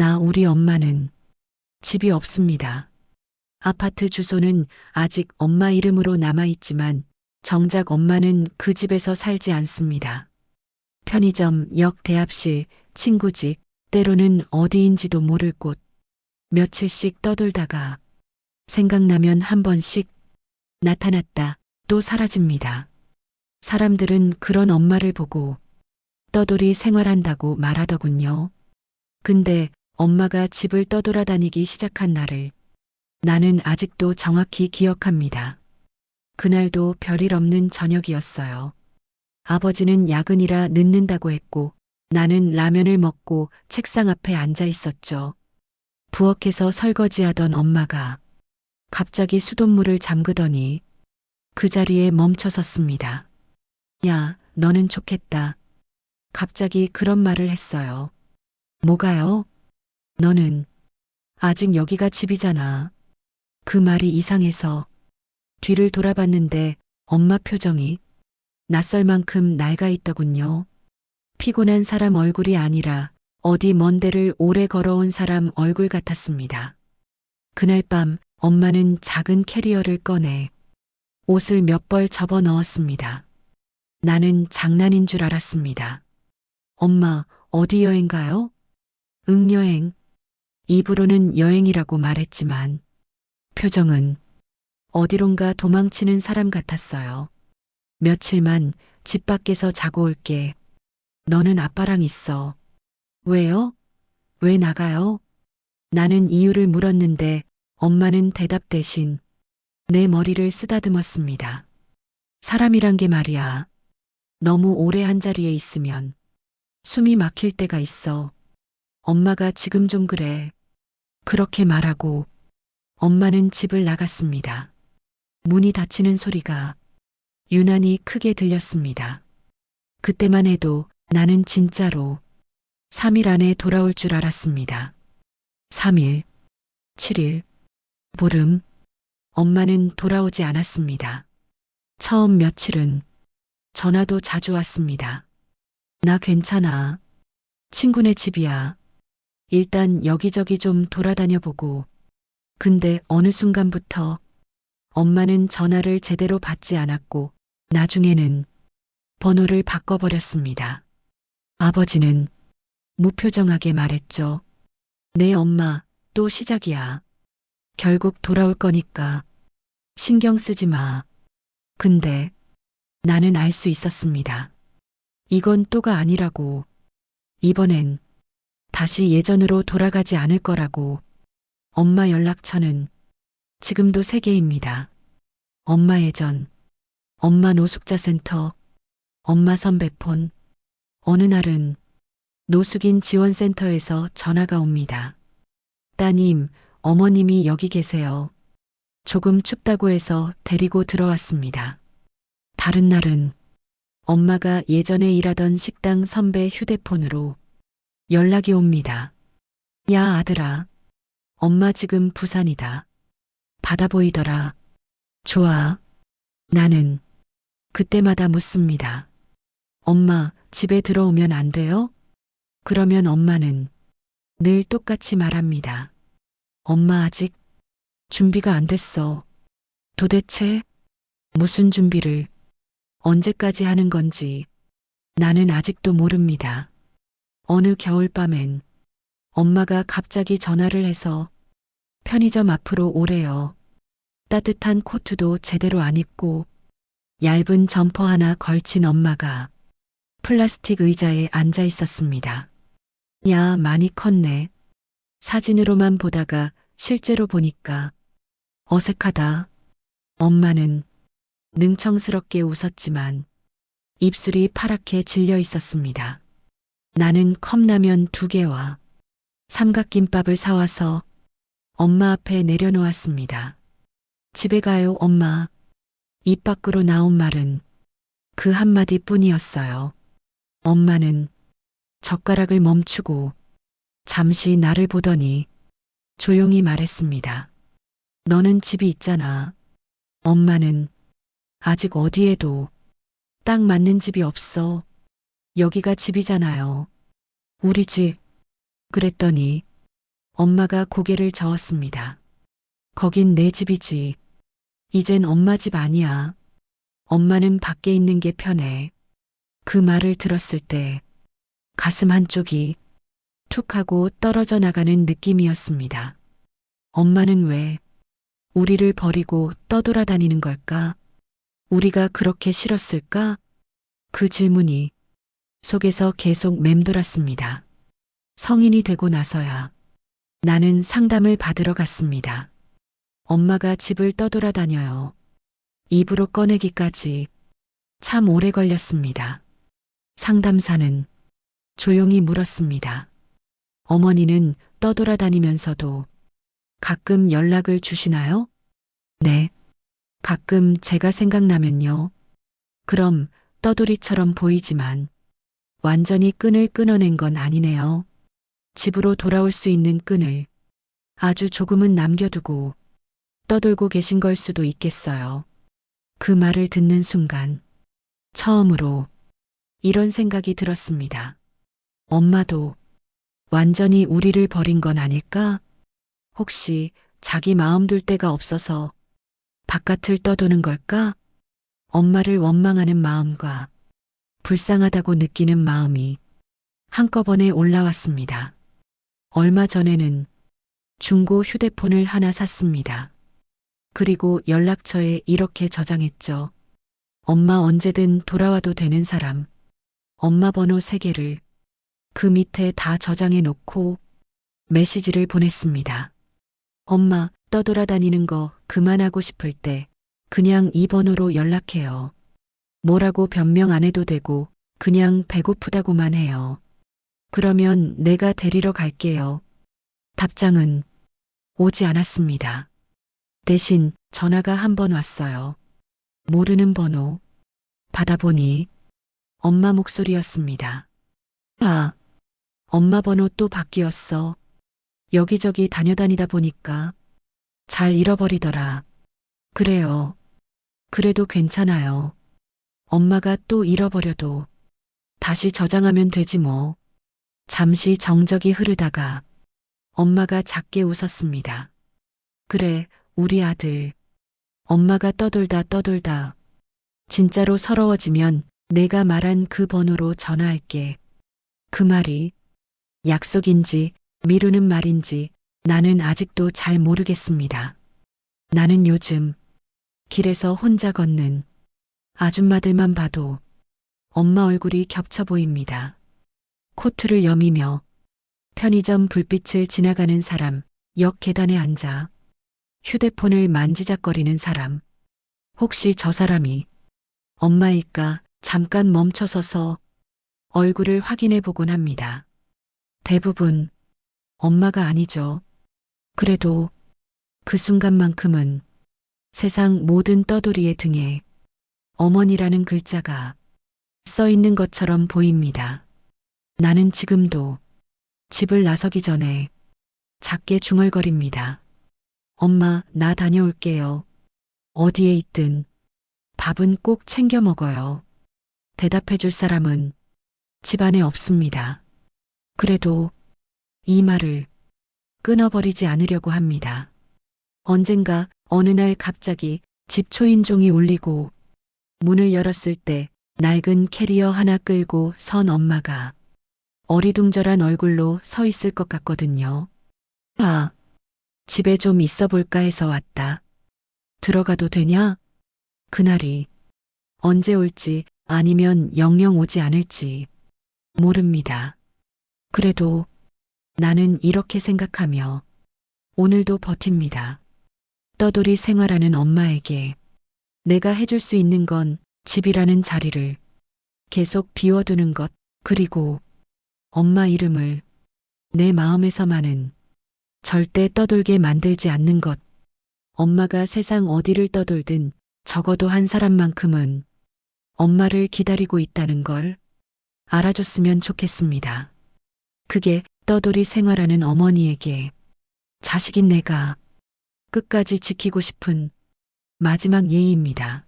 나 우리 엄마는 집이 없습니다. 아파트 주소는 아직 엄마 이름으로 남아있지만 정작 엄마는 그 집에서 살지 않습니다. 편의점, 역, 대합실, 친구 집, 때로는 어디인지도 모를 곳. 며칠씩 떠돌다가 생각나면 한 번씩 나타났다 또 사라집니다. 사람들은 그런 엄마를 보고 떠돌이 생활한다고 말하더군요. 근데 엄마가 집을 떠돌아다니기 시작한 날을 나는 아직도 정확히 기억합니다. 그날도 별일 없는 저녁이었어요. 아버지는 야근이라 늦는다고 했고 나는 라면을 먹고 책상 앞에 앉아 있었죠. 부엌에서 설거지하던 엄마가 갑자기 수돗물을 잠그더니 그 자리에 멈춰 섰습니다. 야, 너는 좋겠다. 갑자기 그런 말을 했어요. 뭐가요? 너는 아직 여기가 집이잖아. 그 말이 이상해서 뒤를 돌아봤는데 엄마 표정이 낯설 만큼 낡아 있더군요. 피곤한 사람 얼굴이 아니라 어디 먼 데를 오래 걸어온 사람 얼굴 같았습니다. 그날 밤 엄마는 작은 캐리어를 꺼내 옷을 몇 벌 접어 넣었습니다. 나는 장난인 줄 알았습니다. 엄마, 어디 여행 가요? 응, 여행. 입으로는 여행이라고 말했지만 표정은 어디론가 도망치는 사람 같았어요. 며칠만 집 밖에서 자고 올게. 너는 아빠랑 있어. 왜요? 왜 나가요? 나는 이유를 물었는데 엄마는 대답 대신 내 머리를 쓰다듬었습니다. 사람이란 게 말이야. 너무 오래 한 자리에 있으면 숨이 막힐 때가 있어. 엄마가 지금 좀 그래. 그렇게 말하고 엄마는 집을 나갔습니다. 문이 닫히는 소리가 유난히 크게 들렸습니다. 그때만 해도 나는 진짜로 3일 안에 돌아올 줄 알았습니다. 3일, 7일, 보름, 엄마는 돌아오지 않았습니다. 처음 며칠은 전화도 자주 왔습니다. 나 괜찮아. 친구네 집이야. 일단 여기저기 좀 돌아다녀 보고. 근데 어느 순간부터 엄마는 전화를 제대로 받지 않았고 나중에는 번호를 바꿔버렸습니다. 아버지는 무표정하게 말했죠. 내 엄마 또 시작이야. 결국 돌아올 거니까 신경 쓰지 마. 근데 나는 알 수 있었습니다. 이건 또가 아니라고. 이번엔 다시 예전으로 돌아가지 않을 거라고. 엄마 연락처는 지금도 세 개입니다. 엄마 예전, 엄마 노숙자 센터, 엄마 선배폰. 어느 날은 노숙인 지원센터에서 전화가 옵니다. 따님, 어머님이 여기 계세요. 조금 춥다고 해서 데리고 들어왔습니다. 다른 날은 엄마가 예전에 일하던 식당 선배 휴대폰으로 연락이 옵니다. 야, 아들아. 엄마 지금 부산이다. 바다 보이더라. 좋아. 나는 그때마다 묻습니다. 엄마, 집에 들어오면 안 돼요? 그러면 엄마는 늘 똑같이 말합니다. 엄마 아직 준비가 안 됐어. 도대체 무슨 준비를 언제까지 하는 건지 나는 아직도 모릅니다. 어느 겨울밤엔 엄마가 갑자기 전화를 해서 편의점 앞으로 오래요. 따뜻한 코트도 제대로 안 입고 얇은 점퍼 하나 걸친 엄마가 플라스틱 의자에 앉아 있었습니다. 야, 많이 컸네. 사진으로만 보다가 실제로 보니까 어색하다. 엄마는 능청스럽게 웃었지만 입술이 파랗게 질려 있었습니다. 나는 컵라면 두 개와 삼각김밥을 사와서 엄마 앞에 내려놓았습니다. 집에 가요, 엄마. 입 밖으로 나온 말은 그 한마디 뿐이었어요. 엄마는 젓가락을 멈추고 잠시 나를 보더니 조용히 말했습니다. 너는 집이 있잖아. 엄마는 아직 어디에도 딱 맞는 집이 없어. 여기가 집이잖아요. 우리 집. 그랬더니 엄마가 고개를 저었습니다. 거긴 내 집이지. 이젠 엄마 집 아니야. 엄마는 밖에 있는 게 편해. 그 말을 들었을 때 가슴 한쪽이 툭 하고 떨어져 나가는 느낌이었습니다. 엄마는 왜 우리를 버리고 떠돌아다니는 걸까? 우리가 그렇게 싫었을까? 그 질문이 속에서 계속 맴돌았습니다. 성인이 되고 나서야 나는 상담을 받으러 갔습니다. 엄마가 집을 떠돌아다녀요. 입으로 꺼내기까지 참 오래 걸렸습니다. 상담사는 조용히 물었습니다. 어머니는 떠돌아다니면서도 가끔 연락을 주시나요? 네. 가끔 제가 생각나면요. 그럼 떠돌이처럼 보이지만 완전히 끈을 끊어낸 건 아니네요. 집으로 돌아올 수 있는 끈을 아주 조금은 남겨두고 떠돌고 계신 걸 수도 있겠어요. 그 말을 듣는 순간 처음으로 이런 생각이 들었습니다. 엄마도 완전히 우리를 버린 건 아닐까? 혹시 자기 마음 둘 데가 없어서 바깥을 떠도는 걸까? 엄마를 원망하는 마음과 불쌍하다고 느끼는 마음이 한꺼번에 올라왔습니다. 얼마 전에는 중고 휴대폰을 하나 샀습니다. 그리고 연락처에 이렇게 저장했죠. 엄마 언제든 돌아와도 되는 사람. 엄마 번호 3개를 그 밑에 다 저장해 놓고 메시지를 보냈습니다. 엄마 떠돌아다니는 거 그만하고 싶을 때 그냥 이 번호로 연락해요. 뭐라고 변명 안 해도 되고 그냥 배고프다고만 해요. 그러면 내가 데리러 갈게요. 답장은 오지 않았습니다. 대신 전화가 한 번 왔어요. 모르는 번호. 받아보니 엄마 목소리였습니다. 아, 엄마 번호 또 바뀌었어. 여기저기 다녀다니다 보니까 잘 잃어버리더라. 그래요. 그래도 괜찮아요. 엄마가 또 잃어버려도 다시 저장하면 되지 뭐. 잠시 정적이 흐르다가 엄마가 작게 웃었습니다. 그래, 우리 아들. 엄마가 떠돌다 떠돌다. 진짜로 서러워지면 내가 말한 그 번호로 전화할게. 그 말이 약속인지 미루는 말인지 나는 아직도 잘 모르겠습니다. 나는 요즘 길에서 혼자 걷는 아줌마들만 봐도 엄마 얼굴이 겹쳐 보입니다. 코트를 여미며 편의점 불빛을 지나가는 사람, 역 계단에 앉아 휴대폰을 만지작거리는 사람. 혹시 저 사람이 엄마일까 잠깐 멈춰서서 얼굴을 확인해 보곤 합니다. 대부분 엄마가 아니죠. 그래도 그 순간만큼은 세상 모든 떠돌이의 등에 어머니라는 글자가 써 있는 것처럼 보입니다. 나는 지금도 집을 나서기 전에 작게 중얼거립니다. 엄마, 나 다녀올게요. 어디에 있든 밥은 꼭 챙겨 먹어요. 대답해 줄 사람은 집안에 없습니다. 그래도 이 말을 끊어버리지 않으려고 합니다. 언젠가 어느 날 갑자기 집 초인종이 울리고 문을 열었을 때 낡은 캐리어 하나 끌고 선 엄마가 어리둥절한 얼굴로 서 있을 것 같거든요. 아, 집에 좀 있어 볼까 해서 왔다. 들어가도 되냐? 그날이 언제 올지 아니면 영영 오지 않을지 모릅니다. 그래도 나는 이렇게 생각하며 오늘도 버팁니다. 떠돌이 생활하는 엄마에게 내가 해줄 수 있는 건 집이라는 자리를 계속 비워두는 것, 그리고 엄마 이름을 내 마음에서만은 절대 떠돌게 만들지 않는 것. 엄마가 세상 어디를 떠돌든 적어도 한 사람만큼은 엄마를 기다리고 있다는 걸 알아줬으면 좋겠습니다. 그게 떠돌이 생활하는 어머니에게 자식인 내가 끝까지 지키고 싶은 마지막 예의입니다.